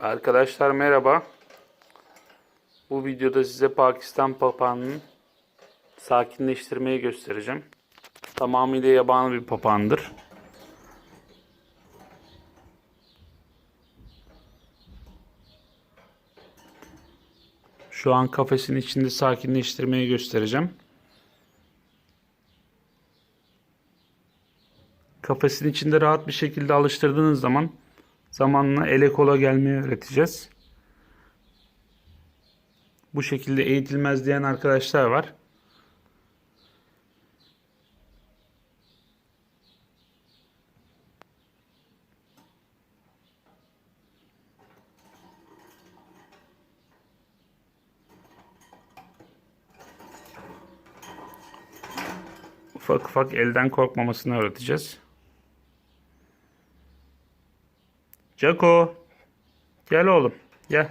Arkadaşlar merhaba. Bu videoda size Pakistan papağanının sakinleştirmeyi göstereceğim. Tamamıyla yabani bir papağandır. Şu an kafesin içinde sakinleştirmeyi göstereceğim. Kafesin içinde rahat bir şekilde alıştırdığınız zaman zamanla ele kola gelmeyi öğreteceğiz. Bu şekilde eğitilmez diyen arkadaşlar var. Ufak ufak elden korkmamasını öğreteceğiz. Jaco. Gel oğlum. Gel.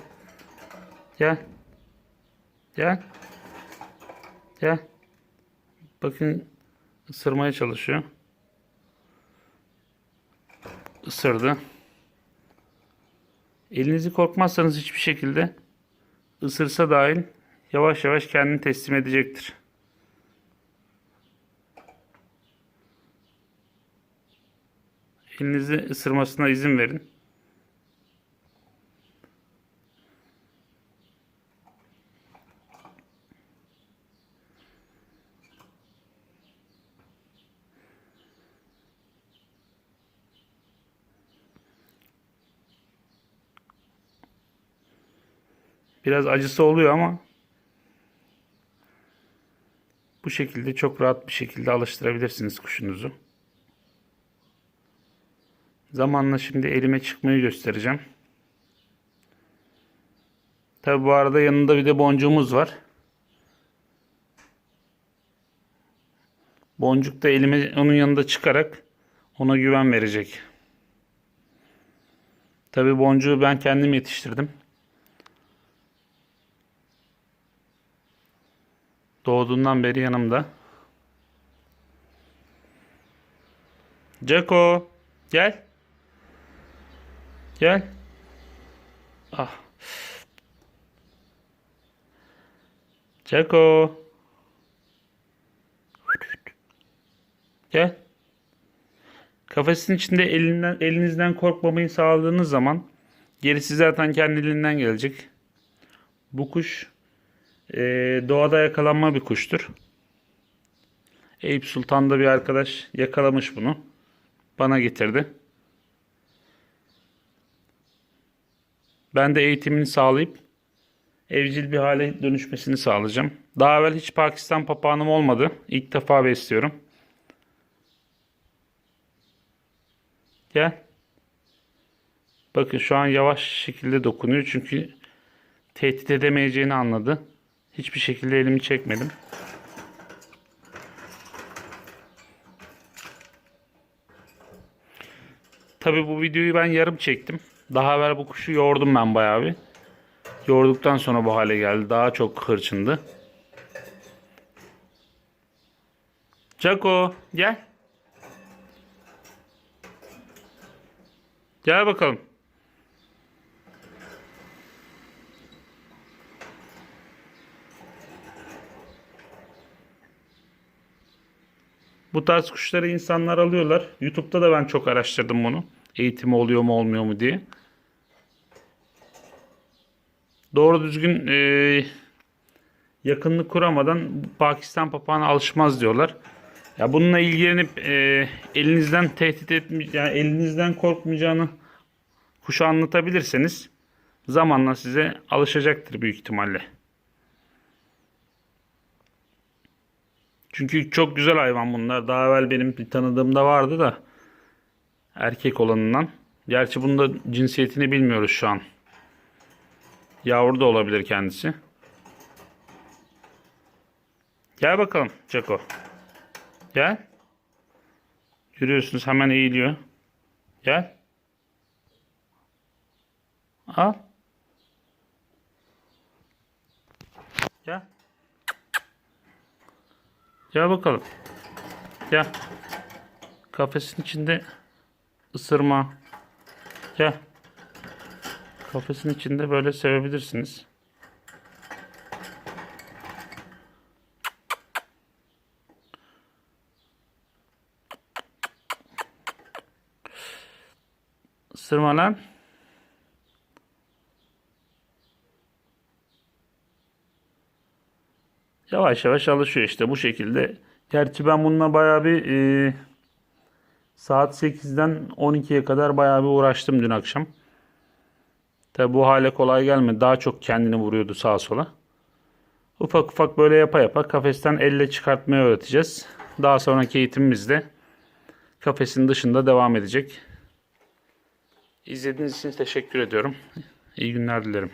Gel. Gel. Gel. Bakın ısırmaya çalışıyor. Isırdı. Elinizi korkmazsanız hiçbir şekilde ısırsa dahil yavaş yavaş kendini teslim edecektir. Elinizi ısırmasına izin verin. Biraz acısı oluyor ama bu şekilde çok rahat bir şekilde alıştırabilirsiniz kuşunuzu. Zamanla şimdi elime çıkmayı göstereceğim. Tabi bu arada yanında bir de boncuğumuz var. Boncuk da elime onun yanında çıkarak ona güven verecek. Tabi boncuğu ben kendim yetiştirdim. Doğduğundan beri yanımda. Ceko gel. Gel. Ah. Ceko. Gel. Kafesin içinde elinden, elinizden korkmamayı sağladığınız zaman gerisi zaten kendiliğinden gelecek. Bu kuş e, doğada yakalanma bir kuştur. Eyüp Sultan'da bir arkadaş yakalamış bunu. Bana getirdi. Ben de eğitimini sağlayıp evcil bir hale dönüşmesini sağlayacağım. Daha evvel hiç Pakistan papağanım olmadı. İlk defa besliyorum. Gel. Bakın şu an yavaş şekilde dokunuyor çünkü tehdit edemeyeceğini anladı. Hiçbir şekilde elimi çekmedim. Tabi bu videoyu ben yarım çektim. Daha evvel bu kuşu yoğurdum ben bayağı bir. Yoğurduktan sonra bu hale geldi. Daha çok hırçındı. Jaco gel. Gel bakalım. Bu tarz kuşları insanlar alıyorlar. YouTube'da da ben çok araştırdım bunu. Eğitimi oluyor mu olmuyor mu diye. Doğru düzgün e, yakınlık kuramadan Pakistan papağana alışmaz diyorlar. Ya bununla ilgilenip e, elinizden tehdit etme, yani elinizden korkmayacağını kuşa anlatabilirseniz zamanla size alışacaktır büyük ihtimalle. Çünkü çok güzel hayvan bunlar. Daha evvel benim bir tanıdığımda vardı da erkek olanından. Gerçi bunda cinsiyetini bilmiyoruz şu an. Yavru da olabilir kendisi. Gel bakalım Çako. Gel. Görüyorsunuz hemen eğiliyor. Gel. Al. Gel. Gel bakalım. Gel. Kafesin içinde ısırma. Gel. Kafesin içinde böyle sevebilirsiniz. Isırma lan. Yavaş yavaş alışıyor işte bu şekilde. Gerçi ben bununla bayağı bir e, saat 8'den 12'ye kadar bayağı bir uğraştım dün akşam. Tabi bu hale kolay gelmedi. Daha çok kendini vuruyordu sağa sola. Ufak ufak böyle yapa yapa kafesten elle çıkartmayı öğreteceğiz. Daha sonraki eğitimimizde kafesin dışında devam edecek. İzlediğiniz için teşekkür ediyorum. İyi günler dilerim.